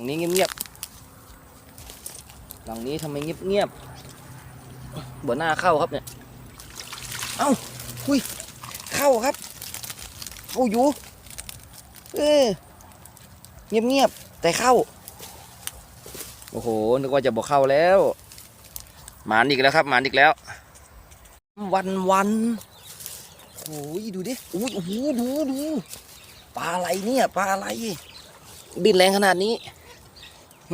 ลังนี้เงียบๆหลังนี้ทำไมเงียบๆบ่หน้าเข้าครับเนี่ย เอ้าคุยเข้าครับ เข้าอยู่ เออเงียบๆแต่เข้า โอ้โห นึกว่าจะบอกเข้าแล้ว หมานอีกแล้วครับ หมานอีกแล้ว วันวันๆโอ้ยดูดิอุ้ยโอ้โหดูดูปลาอะไรเนี่ยปลาอะไรบินแรงขนาดนี้ เ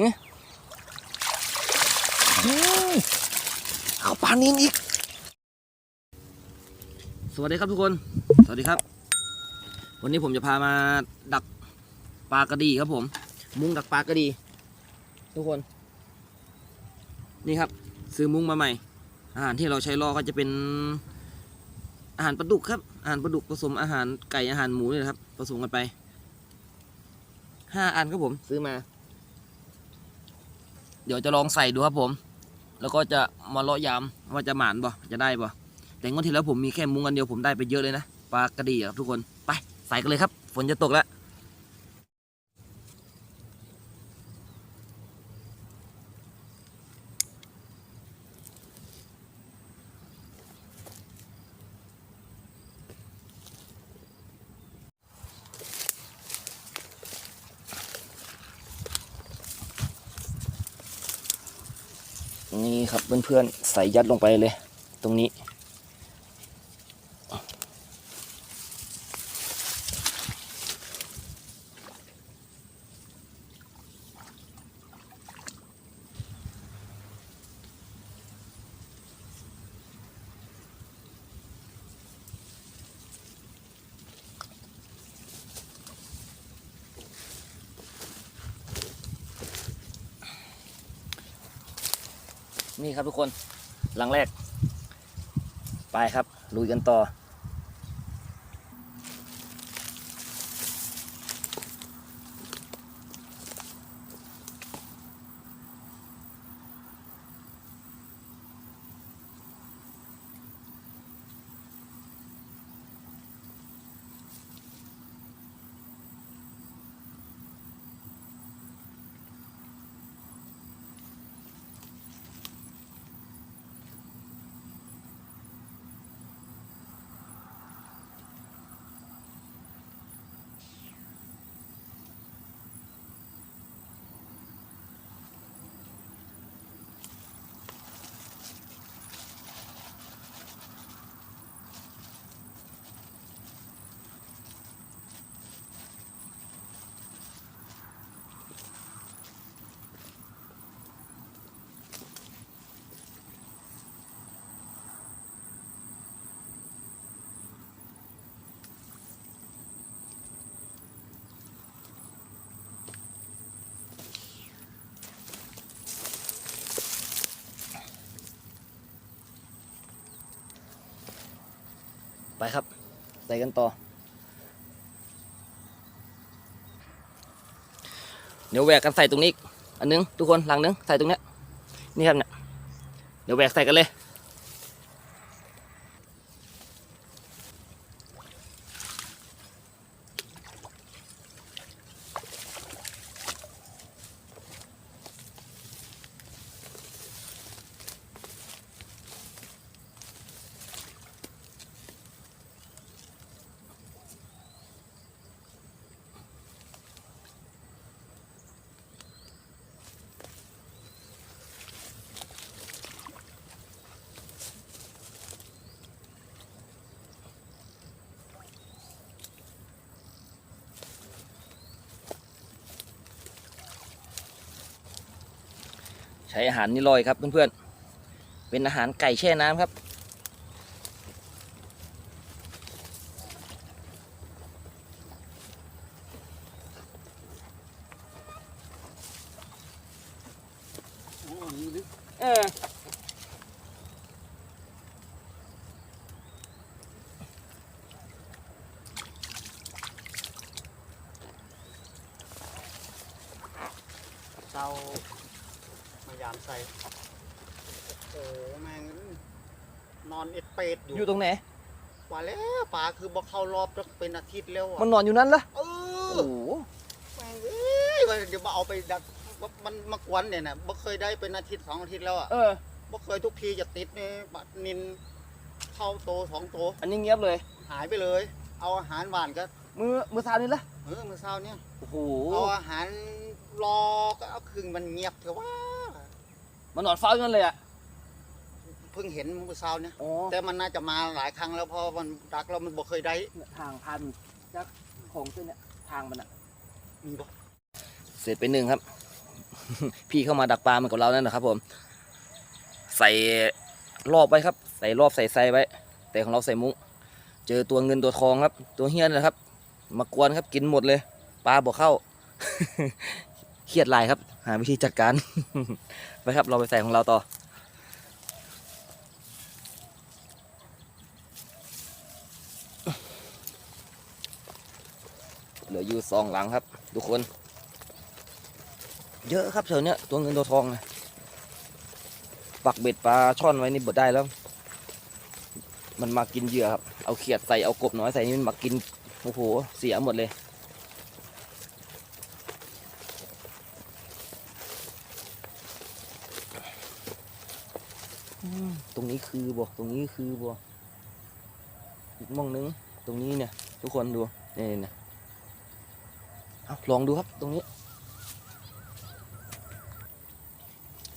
อาปลานินอีก สวัสดีครับทุกคน สวัสดีครับ วันนี้ผมจะพามาดักปลากระดีครับผม มุ้งดักปลากระดี ทุกคน นี่ครับ ซื้อมุ้งมาใหม่ อาหารที่เราใช้ล่อก็จะเป็นอาหารปลาดุกครับ อาหารปลาดุกผสมอาหารไก่อาหารหมูนี่นะครับ ผสมกันไปห้าอันครับผม ซื้อมา เดี๋ยวจะลองใส่ดูครับผม แล้วก็จะมาเลาะยามว่าจะหมานบ่จะได้บ่แต่งวดที่แล้วผมมีแค่มุ้งอันเดียวผมได้ไปเยอะเลยนะปลากระดี่ครับทุกคนไปใส่กันเลยครับ ฝนจะตกแล้ว เพื่อนๆใส่ยัดลงไปเลย ตรงนี้ นี่ครับทุกคนหลังแรก ไปครับลุยกันต่อ ไปครับ ใส่กันต่อ เดี๋ยวแหวกกันใส่ตรงนี้ อันนึงทุกคนหลังนึงใส่ตรงนี้นี่ครับเนี่ยเดี๋ยวแหวกใส่กันเลย ช้อาหารนี่ลอยครับเพื่อนๆ เป็นอาหารไก่แช่น้ำครับ เออเรา ยามใส่โอ้แม่งนอนเอ็ดเป็ดอยู่อยู่ตรงไหนว่าแล้วปลาคือบ่เข้ารอบจะเป็นอาทิตย์แล้วอะมันนอนอยู่นั่นละเออโอ้โหแม่งเอ้ยมายเดี๋ยวมาเอาไปดักว่ามันมากวนเนี่ยนะบ่เคยได้เป็นอาทิตย์สองอาทิตย์แล้วอะเออ บ่เคยทุกทีจะติดนี่บัดนินเข้าโตสองโตอันนี้เงียบเลย หายไปเลย เอาอาหารหวานก็มือมือเท้านี่ละเออมื้อเช้าเนี่ย โอ้โห เอาอาหารรอก็เอาครึ่งมันเงียบเถอะว่า มันนอนเฝ้ากันเลยอะ เพิ่งเห็นมื้อเช้าเนี่ยอ๋อแต่มันน่าจะมาหลายครั้งแล้วเพราะมันดักแล้วมันบ่เคยได้เนี่ยทางพันจากของเส้นเนี่ยทางมันอะ มีบ่เสร็จไปหนึ่งครับ พี่เข้ามาดักปลาเหมือนกับเรานั่นแหละครับผม ใส่รอบไว้ครับ ใส่รอบใส่ไซไว้ แต่ของเราใส่มุ้งเจอตัวเงินตัวทองครับ ตัวเฮี้ยนนแหละครับ มากวนครับกินหมดเลย ปลาบอกเข้า เครียดหลายครับ หาวิธีจัดการ ไปครับเราไปใส่ของเราต่อ เหลืออยู่สองหลังครับ ทุกคน เยอะครับแถวเนี้ยตัวเงินตัวทองนะปักเบ็ดปลาช่อนไว้นี่บดได้แล้ว มันมากินเหยื่อครับ เอาเขียดใส่เอากบน้อยใส่นี่มันมากิน โอ้โห เสียหมดเลย อืมตรงนี้ คือบ่ตรงนี้คือบ่อีกมองนึงตรงนี้เนี่ย ทุกคนดูนี่นี่ยเอาลองดูครับตรงนี้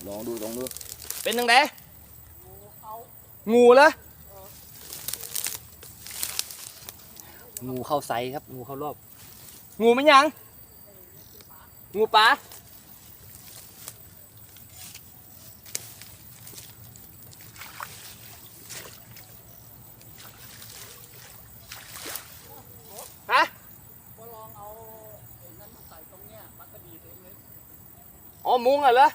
ลองดูลองดู เป็นยังไงงูเหรองูเข้าไซครับ งูเข้ารอบ งูมันยัง งูปลาฮะ ก็ลองเอาไอ้นั้นมาใส่ตรงเนี้ยมันก็ดีเต็มเลย อ๋อมุ้งเหรอ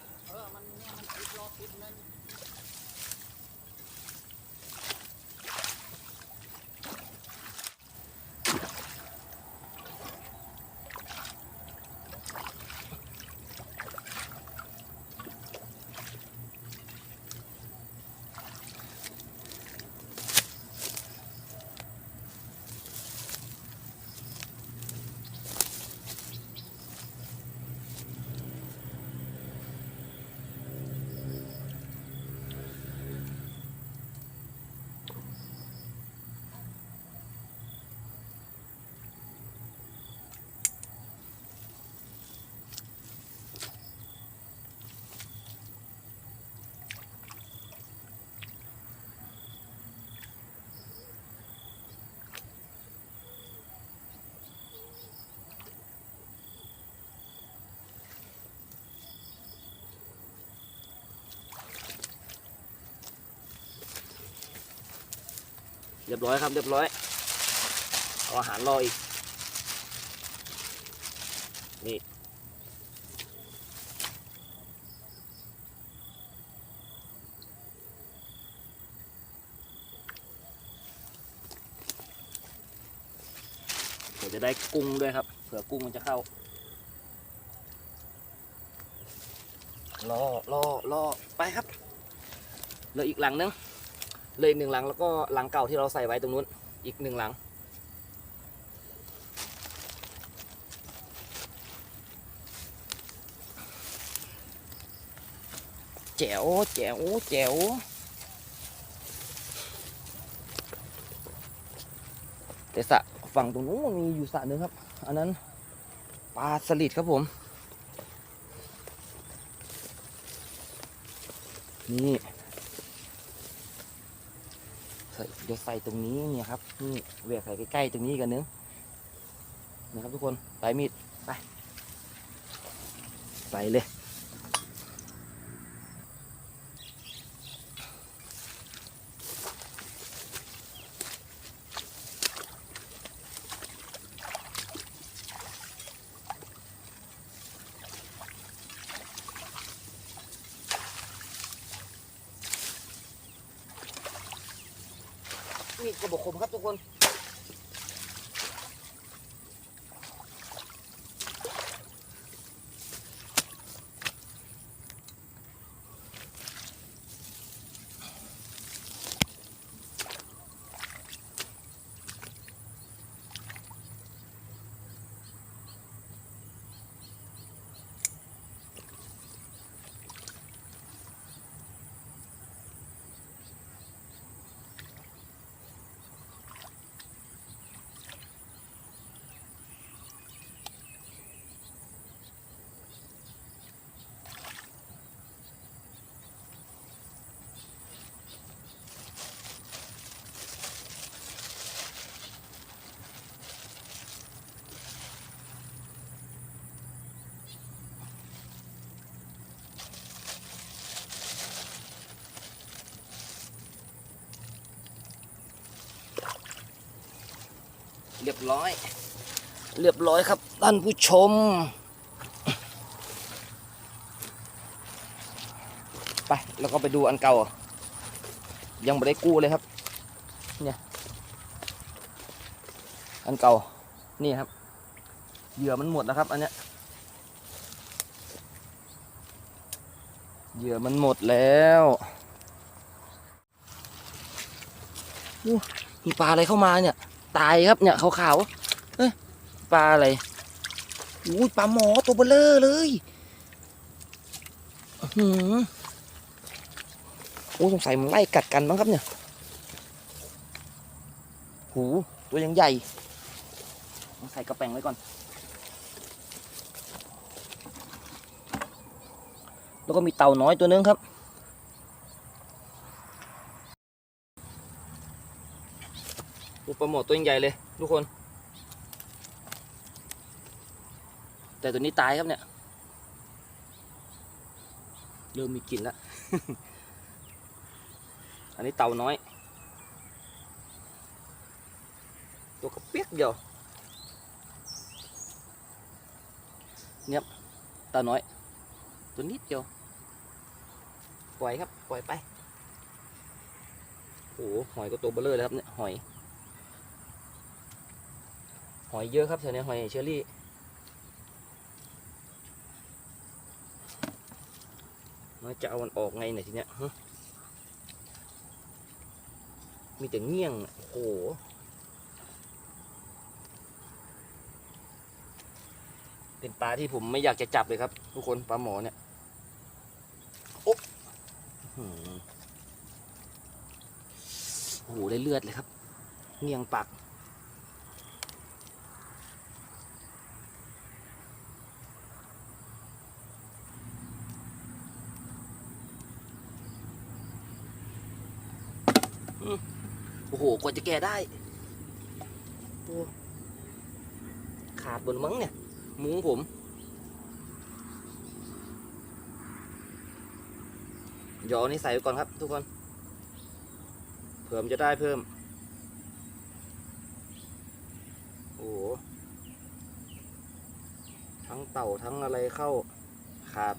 รียบร้อยครับเรียบร้อยเอาอาหารรออีกนี่เดี๋ยวจะได้กุ้งด้วยครับ เผื่อกุ้งมันจะเข้ารอรอรอไปครับเหลืออีกหลังนึง เลยหนึ่งหลังแล้วก็หลังเก่าที่เราใส่ไว้ตรงนู้นอีกหนึ่งหลัง แจ๋วแจ๋วแจ๋วแต่สระฝั่งตรงนู้นมันมีอยู่สระหนึ่งครับ อันนั้นปลาสลิดครับผม นี่ ใส่เดี๋ยวใส่ตรงนี้เนี่ยครับนี่แหวกใส่ใกล้ๆตรงนี้กันนึงนะครับทุกคนปลายมีดไปใส่เลย กระบอกคมครับทุกคน เรียบร้อย เรียบร้อยครับท่านผู้ชม ไปแล้วก็ไปดูอันเก่า ยังไม่ได้กู้เลยครับ เนี่ย อันเก่า นี่ครับ เหยื่อมันหมดแล้วครับ อันเนี้ย เหยื่อมันหมดแล้วอู้มีปลาอะไรเข้ามาเนี่ย ตายครับเนี่ยขาวๆเอ้ยปลาอะไรอุ้ยปลาหมอตัวเบลเลอร์เลยอื้อหือโอ้สงสัยมันไล่กัดกันบ้างครับเนี่ย หูตัวยังใหญ่ต้องใส่กระแป้งไว้ก่อน แล้วก็มีเต่าน้อยตัวนึงครับ ปลาหมอตัวใหญ่เลย ทุกคน แต่ตัวนี้ตายครับเนี่ย เริ่มมีกลิ่นแล้ว อันนี้เต่าน้อย ตัวกระเปียกเดียวเนี่ยเต่าน้อย ตัวนิดเดียว ปล่อยครับ ปล่อยไปโอ้โหหอยก็ตัวเบลเลอร์เลยครับเนี่ยหอย หอยเยอะครับแถวเนี้ยหอยเชอรี่น้อยจะเอามันออกไงเนี่ยทีเนี้ยมีแต่เงี้ยงโอ้โหเป็นปลาที่ผมไม่อยากจะจับเลยครับ ทุกคนปลาหมอเนี่ยโอ้โหได้เลือดเลยครับ เงียงปาก โอ้โหกว่าจะแก่ได้โอ้ขาดบนมั้งเนี่ย มุ้งผม เดี๋ยวอนี่ใส่ไว้ก่อนครับทุกคน เพิ่มจะได้เพิ่ม โอ้โห ทั้งเต่าทั้งอะไรเข้า ขาด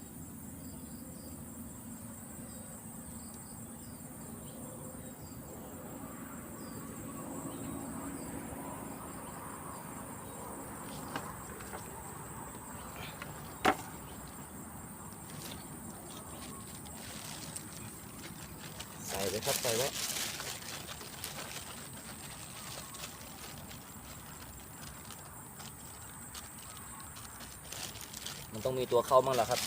ใส่เลยครับใส่ไว้ มีตัวเข้ามั่งแหละครับ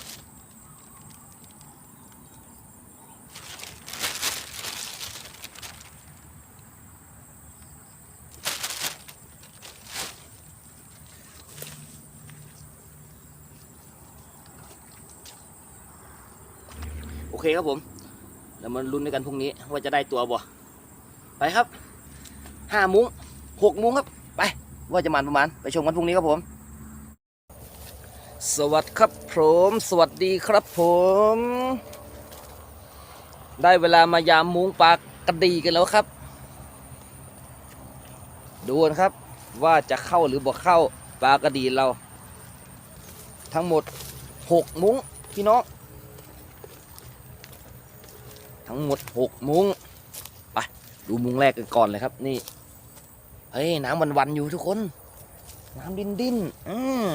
โอเคครับผมแล้วมาลุ้นด้วยกันพรุ่งนี้ว่าจะได้ตัวบ่ไปครับห้ามุ้งหกมุ้งครับ ไป ว่าจะมันประมาณ ไปชมกันพรุ่งนี้ครับผม สวัสดีครับผม สวัสดีครับผม ได้เวลามายามมุ้งปลากระดีกันแล้วครับ ดูนะครับว่าจะเข้าหรือบ่เข้าปลากระดีเรา ทั้งหมดหกมุ้งพี่น้องทั้งหมดหกมุ้งไปดูมุ้งแรกกันก่อนเลยครับนี่เฮ้ยน้ำวันวันๆอยู่ทุกคน น้ำดิ้นดิ้นอืม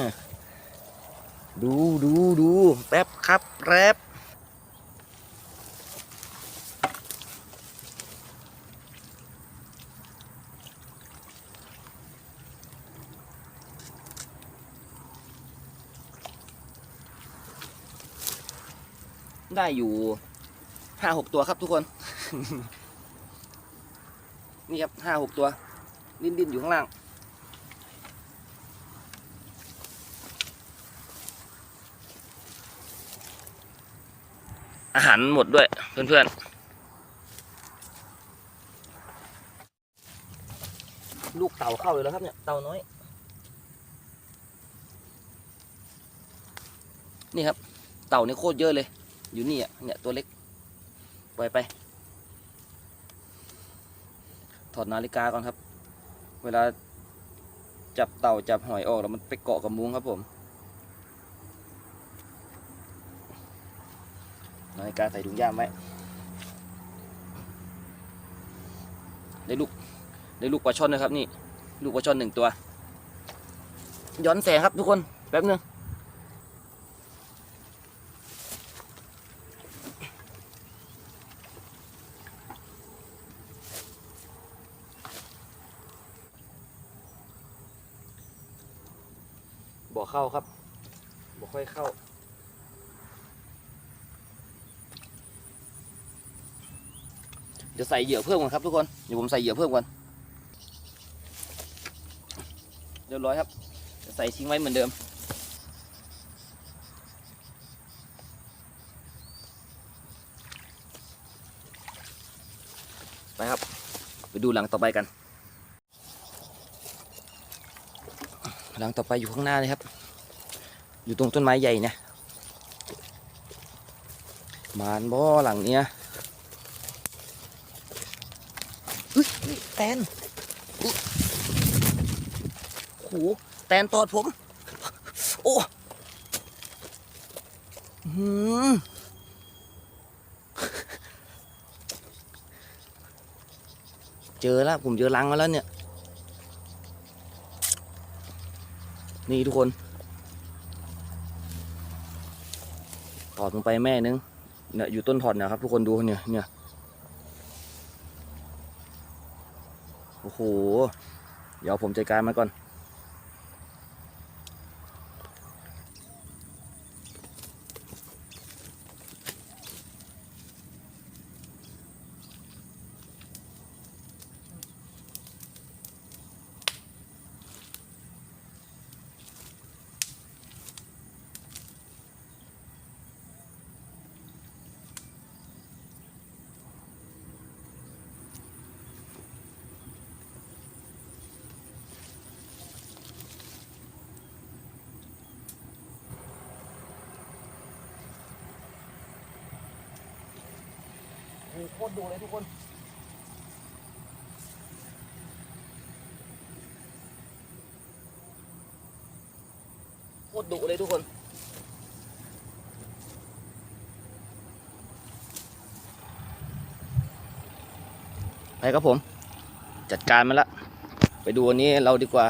ดูดูดูแป๊บครับแป๊บได้อยู่ห้าหกตัวครับทุกคน นี่ครับห้าหกตัว ดิ้นดิ้นอยู่ข้างล่าง อาหารหมดด้วยเพื่อนๆ ลูกเต่าเข้าอยู่แล้วครับเนี่ย เต่าน้อย นี่ครับ เต่านี่โคตรเยอะเลย อยู่นี่อะ เนี่ยตัวเล็ก ปล่อยไป ถอดนาฬิกาก่อนครับ เวลาจับเต่าจับหอยออกแล้วมันไปเกาะกับมุ้งครับผม นาฬิกาใส่ถุงย่ามไว้ได้ลูกได้ลูกปลาช่อนนะครับนี่ ลูกปลาช่อนหนึ่งตัว ย้อนแสงครับทุกคนแป๊บนึงบ่เข้าครับบ่ค่อยเข้า เดี๋ยวใส่เหยื่อเพิ่มก่อนครับทุกคนเดี๋ยวผมใส่เหยื่อเพิ่มก่อนเรียบร้อยครับจะใส่ทิ้งไว้เหมือนเดิม ไปครับ ไปดูหลังต่อไปกัน หลังต่อไปอยู่ข้างหน้าเลยครับ อยู่ตรงต้นไม้ใหญ่เนี่ยมานบ่หลังเนี้ย เฮ้ยนี่ แตนโอ้โหแตนตอดผม โอ้หืมเจอแล้ว ผมเจอรังมาแล้วเนี่ย นี่ทุกคนตอดลงไปแม่นึงเนี่ยอยู่ต้นถอดนะครับ ทุกคนดูเนี่ยเนี่ย โอ้โห เดี๋ยวผมจัดการมันก่อน โอ้โคตรดุเลยทุกคนโคตรดุเลยทุกคนไปครับผม จัดการมันละ ไปดูอันนี้เราดีกว่า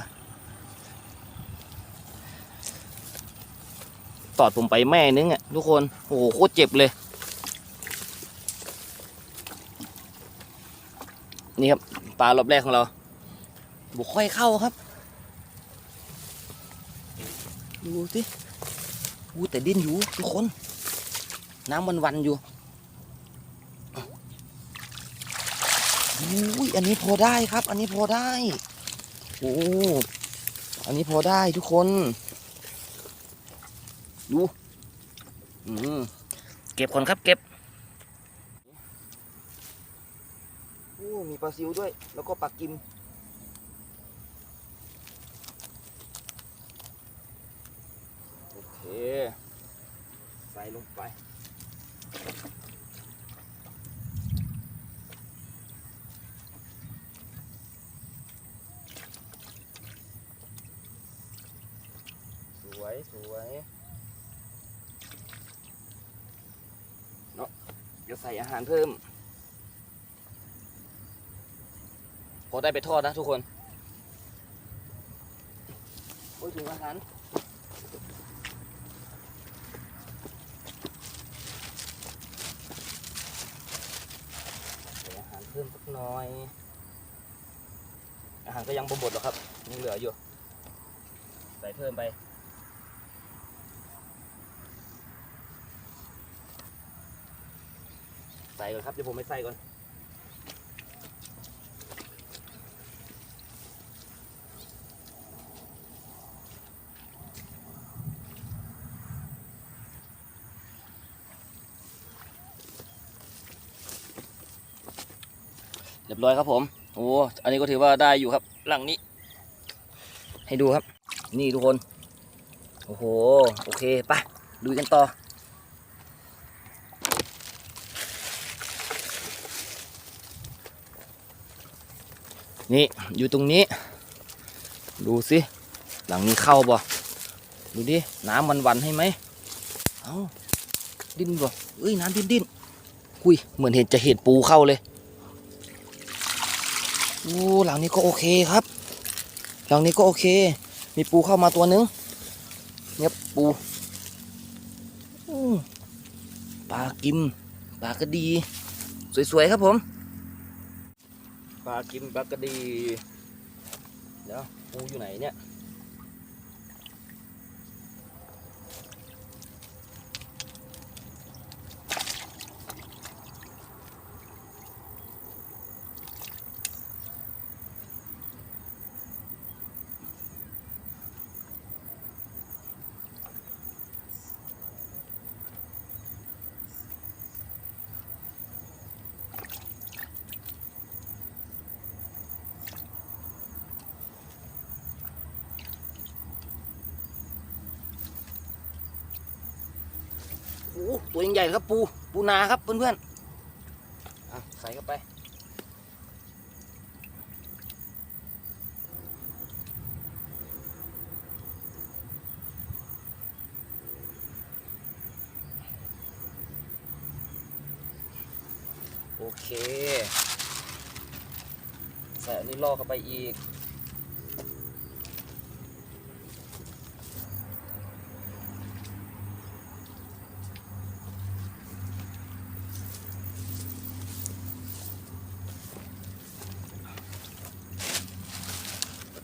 ตอดผมไปแม่นึงอะทุกคน โอ้โห โคตรเจ็บเลย นี่ครับปลารอบแรกของเราบุกค่อยเข้าครับ ดูสิอู้แต่ดิ้นอยู่ทุกคน น้ำวันวันอยู่อุ้ยอันนี้พอได้ครับ อันนี้พอได้โอ้อันนี้พอได้ทุกคน ดู อืมเก็บคนครับเก็บ โอ้มี ปลาซิวด้วย แล้วก็ปลากิม โอเค ใส่ลงไป สวย สวย เนาะเดี๋ยวใส่อาหารเพิ่ม พอได้ไปทอดนะทุกคน โอ้ยถุงอาหารใส่อาหารเพิ่มสักน่อย อาหารก็ยังบ่หมดหรอกครับยังเหลืออยู่ ใส่เพิ่มไปใส่ก่อนครับเดี๋ยวผมไม่ใส่ก่อน ร้อยครับผมโอ้อันนี้ก็ถือว่าได้อยู่ครับ หลังนี้ ให้ดูครับ นี่ทุกคน โอ้โห โอเคไปดูกันต่อ นี่อยู่ตรงนี้ ดูสิ หลังนี้เข้าบ่ดูดิ น้ำวันวันให้ไหม เอาดิ้นบ่เอ้ย น้ำดิ้นดิ้นคุย เหมือนเห็นจะเห็นปูเข้าเลย อ้หลังนี้ก็โอเคครับ หลังนี้ก็โอเค มีปูเข้ามาตัวนึงเนี่ยปูปลากิมปลากระดี สวยๆครับผมปลากิมปลากระดี เดี๋ยวปูอยู่ไหนเนี่ย โอ้ตัวยังใหญ่ครับปู ปูนาครับเพื่อนๆใส่เข้าไป โอเค ใส่อันนี้ลอกเข้าไปอีก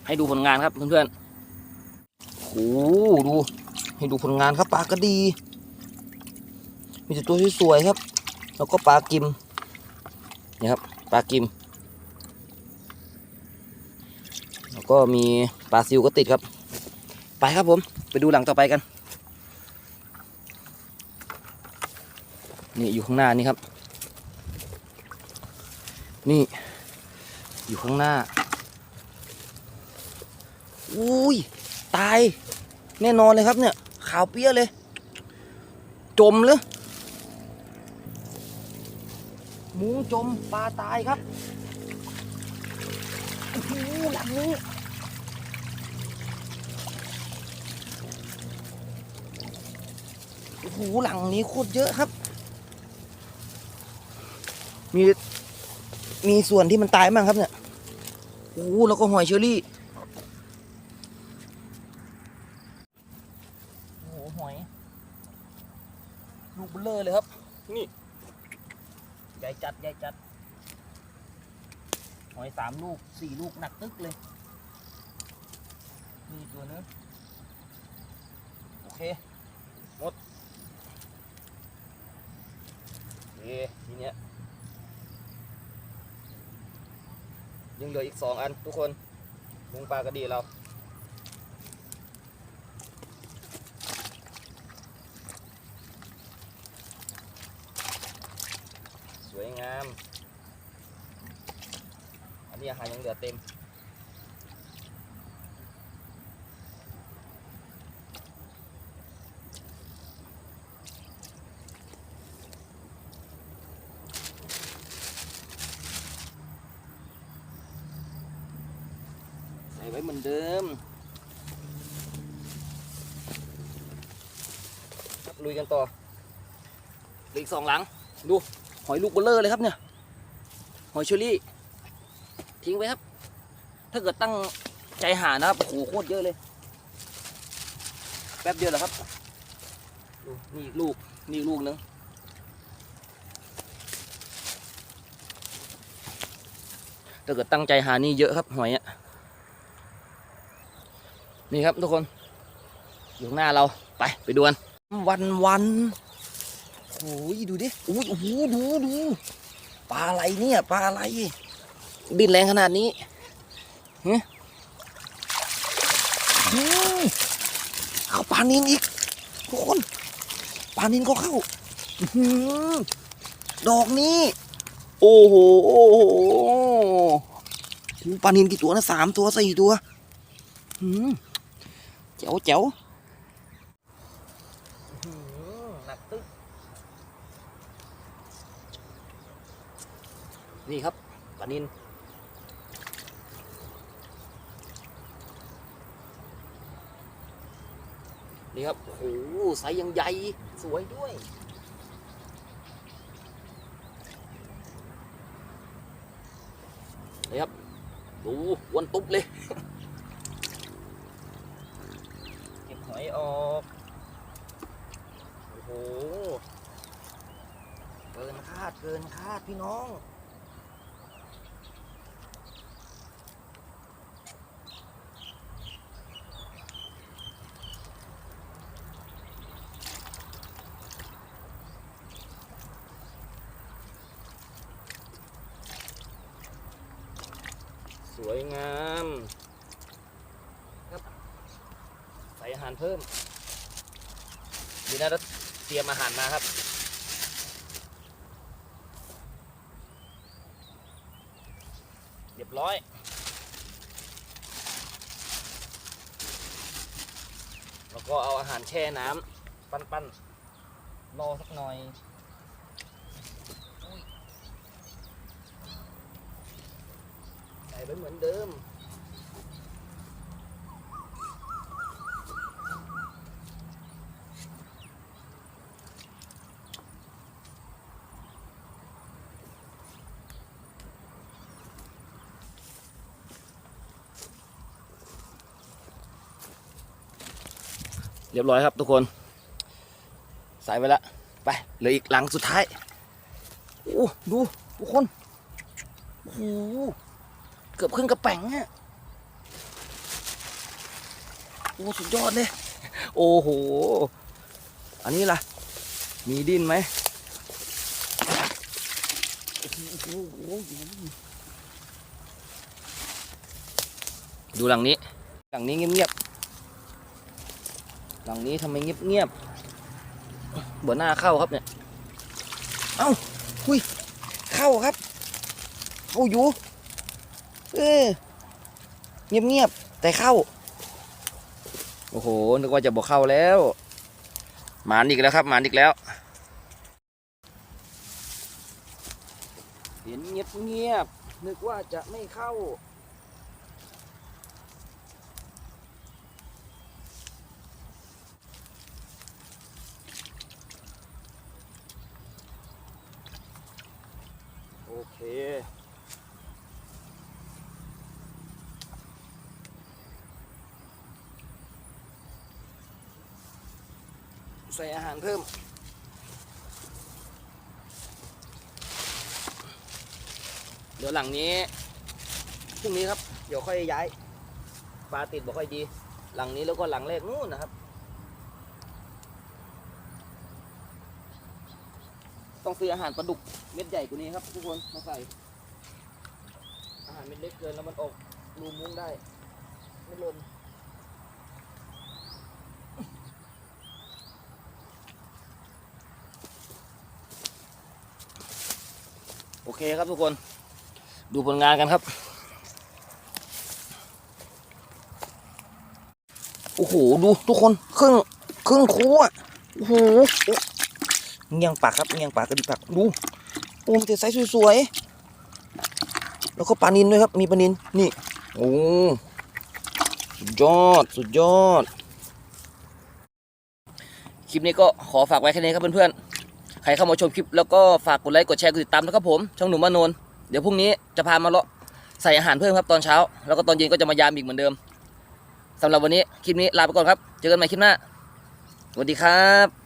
ให้ดูผลงานครับเพื่อนๆโอ้โหดู ให้ดูผลงานครับปลากระดี มีแต่ตัวสวยๆครับ แล้วก็ปลากิมนี่ครับปลากิม แล้วก็มีปลาซิวก็ติดครับ ไปครับผม ไปดูหลังต่อไปกันนี่อยู่ข้างหน้านี่ครับ นี่ อยู่ข้างหน้า อุ้ยตายแน่นอนเลยครับเนี่ย ขาวเปี้ยเลย จมเลยหมูจมปลาตายครับโอ้โหหลังนี้โอ้โหลังนี้โคตรเยอะครับ มี มีส่วนที่มันตายบ้างครับเนี่ยโอ้โหแล้วก็หอยเชอรี่ โอ้โหหอย ลูกเบลอเลยครับ นี่ ใหญ่จัด ใหญ่จัด หอยสามลูก สี่ลูกหนักตึกเลย มีตัวนึงโอเค หมดเอเคทีเนี้ยยังเหลืออีกสองอันทุกคนมุงปลากระดีเรา สวยงาม อันนี้อาหารยัง เต็ม ใส่ไว้เหมือนเดิมครับลุยกันต่อลืออีกสองหลัง ดู หอยลูกเบลเลอร์เลยครับเนี่ย หอยเชอรี่ ทิ้งไว้ครับ ถ้าเกิดตั้งใจหานะครับโอ้โหโคตรเยอะเลย แป๊บเดียวเหรอครับดูนี่อีกลูกนี่อีกลูกนึงถ้าเกิดตั้งใจหานี่เยอะครับหอยอะนี่ครับทุกคน อยู่ข้างหน้าเราไปไปดูกันวันวันๆโอ้ยดูดิโอ้ยโอ้โหดูดูปลาอะไรเนี่ยปลาอะไรบินแรงขนาดนี้ฮะอืม เอาปลานินอีกทุกคนปลานินก็เข้าดอกนี้ โอ้โหโอ้โหปลานินกี่ตัวนะสามตัวสี่ตัวเจ๋วเจ๋วหนักตึ๊กนี่ครับปลานิน นี่ครับ โอ้โหไซส์ยังใหญ่สวยด้วย นี่ครับ ดูอ้วนตุ๊บเลย เก็บหอยออก โอ้โห เกินคาด เกินคาดพี่น้อง วยงามครับใส่อาหารเพิ่มดีนะเราเตรียมอาหารมาครับ เรียบร้อยแล้วก็เอาอาหารแช่น้ำปั้นๆรอสักหน่อย ใส่ไปเหมือนเดิม เรียบร้อยครับทุกคนใส่ไปละไปเหลืออีกหลังสุดท้ายโอ้ดูทุกคนโอ้โหเกือบครึ่งกระแป๋งอะโอ้สุดยอดเลยโอ้โห อันนี้ล่ะ มีดินไหมดูหลังนี้ หลังนี้เงียบ หลังนี้ทำไมเงียบๆบ่หน้าเข้าครับเนี่ย เอ้าหุยเข้าครับ เข้าอยู่ เออเงียบๆแต่เข้า โอ้โห นึกว่าจะบอกเข้าแล้ว หมานอีกแล้วครับ หมานอีกแล้ว เห็นเงียบเงียบๆนึกว่าจะไม่เข้า โอเค ใส่อาหารเพิ่ม เดี๋ยวหลังนี้พรุ่งนี้ครับ เดี๋ยวค่อยย้ายปลาติดบอกค่อยดี หลังนี้แล้วก็หลังแรกนู่นนะครับ ต้องซื้ออาหารปลาดุกเม็ดใหญ่กว่านี้ครับ ทุกคนมาใส่ อาหารเม็ดเล็กเกินแล้วมันออกรูมุ้งได้ ไม่หล่น โอเคครับทุกคน ดูผลงานกันครับ โอ้โห ดูทุกคน ครึ่ง ครึ่งคูอะ โอ้โหเงียงปากครับเงียงปากกระดิกปาก ดูโอ้แต่ไซส์สวยๆ แล้วก็ปลานินด้วยครับ มีปลานิน นี่ โอ้สุดยอด สุดยอด คลิปนี้ก็ขอฝากไว้แค่นี้ครับเพื่อนๆ ใครเข้ามาชมคลิปแล้วก็ฝากกดไลค์กดแชร์กดติดตามนะครับผม ช่องหนุ่มมานนเดี๋ยวพรุ่งนี้จะพามาเลาะใส่อาหารเพิ่มครับตอนเช้า แล้วก็ตอนเย็นก็จะมายามอีกเหมือนเดิมสำหรับวันนี้คลิปนี้ลาไปก่อนครับ เจอกันใหม่คลิปหน้าสวัสดีครับ